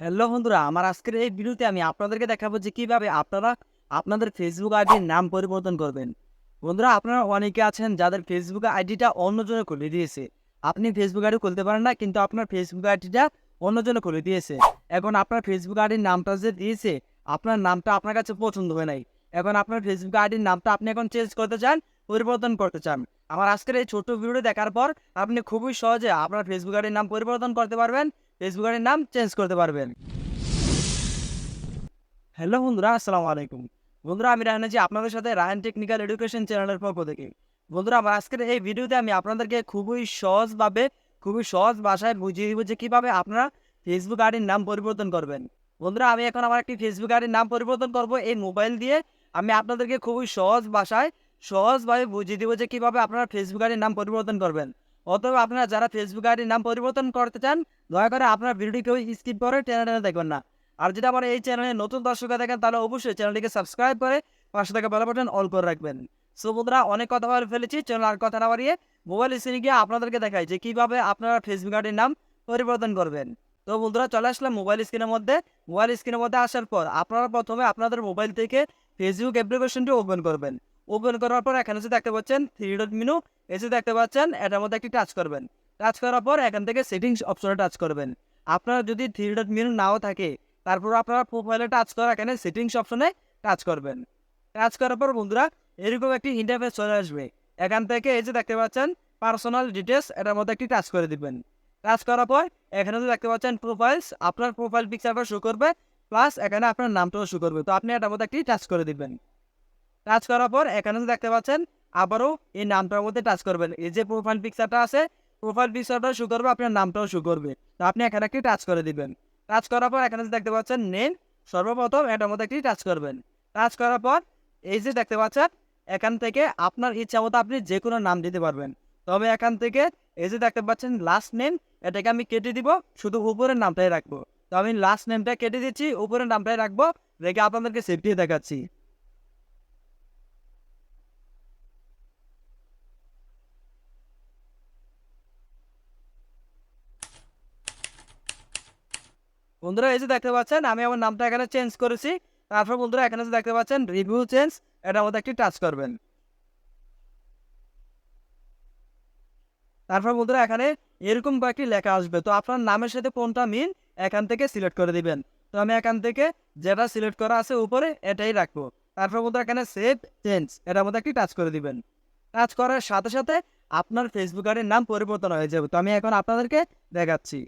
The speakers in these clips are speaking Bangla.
হ্যালো বন্ধুরা, আমার আজকের এই ভিডিওতে আমি আপনাদেরকে দেখাবো যে কীভাবে আপনারা আপনাদের ফেসবুক আইডির নাম পরিবর্তন করবেন। বন্ধুরা, আপনারা অনেকে আছেন যাদের ফেসবুক আইডিটা অন্যজনে খুলে দিয়েছে। আপনি ফেসবুক আইডি খুলতে পারেন না, কিন্তু আপনার ফেসবুক আইডিটা অন্যজনে খুলে দিয়েছে। এখন আপনার ফেসবুক আইডির নামটা যে দিয়েছে, আপনার নামটা আপনার কাছে পছন্দ হয় নাই। এখন আপনার ফেসবুক আইডির নামটা আপনি এখন চেঞ্জ করতে চান, পরিবর্তন করতে চান। আমার আজকের এই ছোট্ট ভিডিও দেখার পর আপনি খুবই সহজে আপনার ফেসবুক আইডির নাম পরিবর্তন করতে পারবেন। ফেসবুক আইডির নাম চেঞ্জ করতে পারবেন। হ্যালো বন্ধুরা, আসসালামু আলাইকুম। বন্ধুরা, আমি রায়ন আছি আপনাদের সাথে রায়ন টেকনিক্যাল এডুকেশন চ্যানেলের পক্ষ থেকে। বন্ধুরা, আমার আজকের এই ভিডিওতে আমি আপনাদেরকে খুবই সহজভাবে, খুবই সহজ ভাষায় বুঝিয়ে দিব যে কীভাবে আপনারা ফেসবুক আইডির নাম পরিবর্তন করবেন। বন্ধুরা, আমি এখন আমার একটি ফেসবুক আইডির নাম পরিবর্তন করব। এই মোবাইল দিয়ে আমি আপনাদেরকে খুবই সহজ ভাষায়, সহজভাবে বুঝিয়ে দিব যে কীভাবে আপনারা ফেসবুক আইডির নাম পরিবর্তন করবেন। অথবা আপনারা যারা ফেসবুক আইডির নাম পরিবর্তন করতে চান, দয়া করে আপনার ভিডিওটি কেউ স্কিপ করে টেনে টেনে দেখবেন না। আর যদি আমার এই চ্যানেলে নতুন দর্শক দেখেন, তাহলে অবশ্যই চ্যানেলটিকে সাবস্ক্রাইব করে পাশে থাকা বেল বাটন অল করে রাখবেন। সো বন্ধুরা, অনেক কথা বলে ফেলেছি চ্যানেল আর কথা না বাড়িয়ে মোবাইল স্ক্রিনে গিয়ে আপনাদেরকে দেখাই যে কীভাবে আপনারা ফেসবুক আইডির নাম পরিবর্তন করবেন। তো বন্ধুরা, চলে আসলাম মোবাইল স্ক্রিনের মধ্যে। মোবাইল স্ক্রিনের মধ্যে আসার পর আপনারা প্রথমে আপনাদের মোবাইল থেকে ফেসবুক অ্যাপ্লিকেশনটি ওপেন করবেন। ওপেন করার পর এখানে যে দেখতে পাচ্ছেন থ্রি ডট মেনু এসে দেখতে পাচ্ছেন এটার মধ্যে একটি টাচ করবেন। টাচ করার পর এখান থেকে সেটিংস অপশনে টাচ করবেন। আপনার যদি থ্রি ডট মেনু নাও থাকে, তারপর আপনারা প্রোফাইলে টাচ করা এখানে সেটিংস অপশনে টাচ করবেন। টাচ করার পর বন্ধুরা, এরকম একটি ইন্টারফেস চলে আসবে। এখান থেকে এই যে দেখতে পাচ্ছেন পার্সোনাল ডিটেলস এটার মধ্যে একটি টাচ করে দিবেন। টাচ করার পর এখানে যে দেখতে পাচ্ছেন প্রোফাইলস আপনার প্রোফাইল পিকচারটা শো করবে প্লাস এখানে আপনার নামটাও শো করবে। তো আপনি এটার মধ্যে একটি টাচ করে দিবেন। টাচ করার পর এখানে দেখতে পাচ্ছেন, আবারও এই নামটার মধ্যে টাচ করবেন। এই যে প্রোফাইল পিকচারটা আছে প্রোফাইল পিকচারটা শো করবে, আপনার নামটাও শো করবে। তো আপনি এখানে একটি টাচ করে দিবেন। টাচ করার পর এখানে দেখতে পাচ্ছেন নেম সর্বপ্রথম এটার মধ্যে একটি টাচ করবেন। টাচ করার পর এই যে দেখতে পাচ্ছেন, এখান থেকে আপনার ইচ্ছা মতো আপনি যে কোনো নাম দিতে পারবেন। তবে এখান থেকে এই যে দেখতে পাচ্ছেন লাস্ট নেম এটাকে আমি কেটে দিব, শুধু উপরের নামটাই রাখব। তো আমি লাস্ট নেমটা কেটে দিচ্ছি, উপরের নামটাই রাখব, রেখে আপনাদেরকে সেফটি দেখাচ্ছি। বন্ধুরা, এই যে দেখতে পাচ্ছেন, আমি আমার নামটা এখানে চেঞ্জ করেছি। তারপর বন্ধুরা, এখানে যে দেখতে পাচ্ছেন রিভিউ চেঞ্জ এটার মধ্যে একটি টাচ করবেন। তারপর বন্ধুরা, এখানে এরকম কয়েকটি লেখা আসবে। তো আপনার নামের সাথে কোনটা মিল এখান থেকে সিলেক্ট করে দিবেন। তো আমি এখান থেকে যেটা সিলেক্ট করা আছে উপরে, এটাই রাখব। তারপর বন্ধুরা, এখানে সেভ চেঞ্জ এটার মধ্যে একটি টাচ করে দিবেন। টাচ করার সাথে সাথে আপনার ফেসবুক আইডির নাম পরিবর্তন হয়ে যাবে। তো আমি এখন আপনাদেরকে দেখাচ্ছি।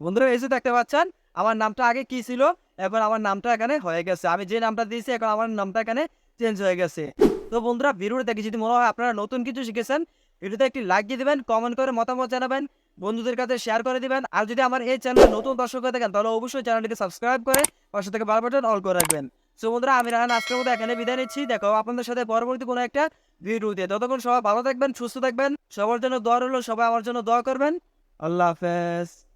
বন্ধুরা, এই যে দেখতে পাচ্ছেন, আমার নামটা আগে কি ছিল? এখন আমার নামটা এখানে হয়ে গেছে। আমি যে নামটা দিয়েছি, এখন আমার নামটা এখানে চেঞ্জ হয়ে গেছে। তো বন্ধুরা, ভিডিওটা দেখে যদি মনে হয় আপনারা নতুন কিছু শিখেছেন, ভিডিওতে একটি লাইক দিয়ে দেবেন কমেন্ট করে মতামত জানাবেন, বন্ধুদের কাছে শেয়ার করে দিবেন। আর যদি আমার এই চ্যানেলে নতুন দর্শক হয়ে থাকেন, তাহলে অবশ্যই চ্যানেলটিকে সাবস্ক্রাইব করে পাশে থেকে বার বাটন অল করে রাখবেন। সো বন্ধুরা, আমি রাহান, আজকের মতো এখানে বিদায় নিচ্ছি। দেখো আপনাদের সাথে পরবর্তী কোনো একটা ভিডিওতে। ততক্ষণ সবাই ভালো থাকবেন, সুস্থ থাকবেন। সবার জন্য দোয়া রইল, সবাই আমার জন্য দোয়া করবেন। আল্লাহ হাফেজ।